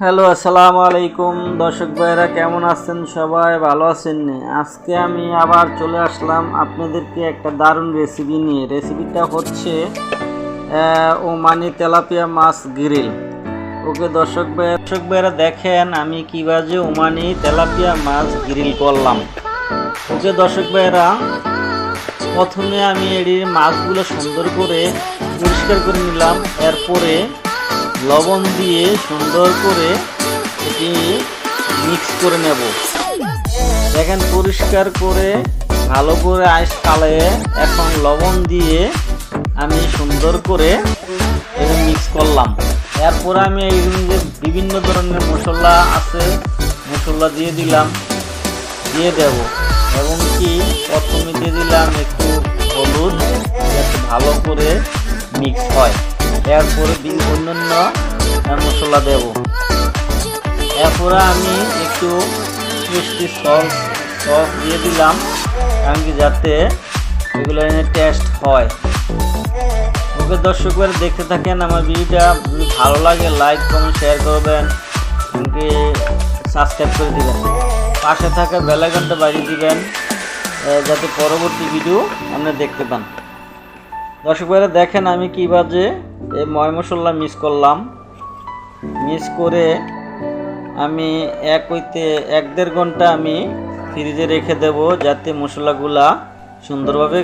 Hello, আসসালামু আলাইকুম। দর্শক ভাইরা কেমন আছেন? সবাই ভালো আছেন? আজকে আমি আবার চলে আসলাম আপনাদেরকে একটা দারুণ রেসিপি নিয়ে। রেসিপিটা হচ্ছে ওমানি তেলাপিয়া মাছ গ্রিল ওকে, দর্শক ভাই, দর্শক ভাইরা দেখেন, আমি কীভাবে ওমানি তেলাপিয়া মাছ গ্রিল করলাম। ওকে, দর্শক ভাইরা প্রথমে আমি এর মাছগুলো সুন্দর করে পরিষ্কার করে নিলাম। এরপরে লবণ দিয়ে সুন্দর করে এটি মিক্স করে নেব। দেখেন, পরিষ্কার করে, ভালো করে আইস কালে এখন লবণ দিয়ে আমি সুন্দর করে মিক্স করলাম। এরপরে আমি এই যে বিভিন্ন ধরনের মশলা আছে, মশলা দিয়ে দিলাম, দিয়ে দেব। এবং কি, প্রথমে দিয়ে দিলাম একটু হলুদ ভালো করে মিক্স হয়। এরপরে অন্যান্য মশলা দেব। এরপরে আমি একটু মিষ্টি সস সস দিয়ে দিলাম, কারণ কি যাতে এগুলো টেস্ট হয়। ওকে দর্শকরা দেখতে থাকেন, আমার ভিডিওটা যদি ভালো লাগে লাইক কমেন্ট শেয়ার করবেন এমনকি সাবস্ক্রাইব করে দেবেন। পাশে থাকা বেলাইকনটা বাজিয়ে দিবেন যাতে পরবর্তী ভিডিও আপনি দেখতে পান। দর্শক দেখেন আমি কী বাজে এই ময় মশলা মিস করলাম। মিস করে আমি এক হইতে এক দেড় ঘণ্টা আমি ফ্রিজে রেখে দেব যাতে মশলাগুলা সুন্দরভাবে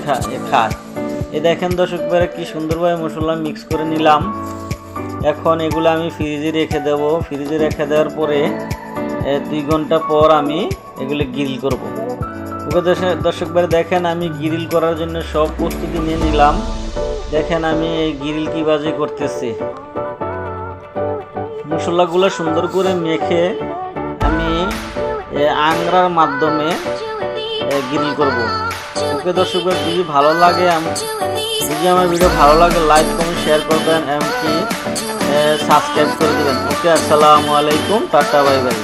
খায়। এ দেখেন দর্শক ভাইরা কি সুন্দরভাবে মশলা মিক্স করে নিলাম। এখন এগুলো আমি ফ্রিজে রেখে দেব। ফ্রিজে রেখে দেওয়ার পরে দুই ঘণ্টা পর আমি এগুলো গ্রিল করব। ওকে দর্শক ভাই দেখেন আমি গ্রিল করার জন্য সব প্রস্তুতি নিয়ে নিলাম। দেখেন আমি গ্রিল কি বাজে করতেছি। মশলাগুলো সুন্দর করে মেখে আমি আংরার মাধ্যমে গ্রিল করব। ওকে দর্শক ভাই যদি ভালো লাগে যদি আমার ভিডিও ভালো লাগে, লাইক, কমেন্ট, শেয়ার করবেন, এমনকি সাবস্ক্রাইব করে দেবেন। ওকে, আসসালামু আলাইকুম, টাটা, বাই বাই।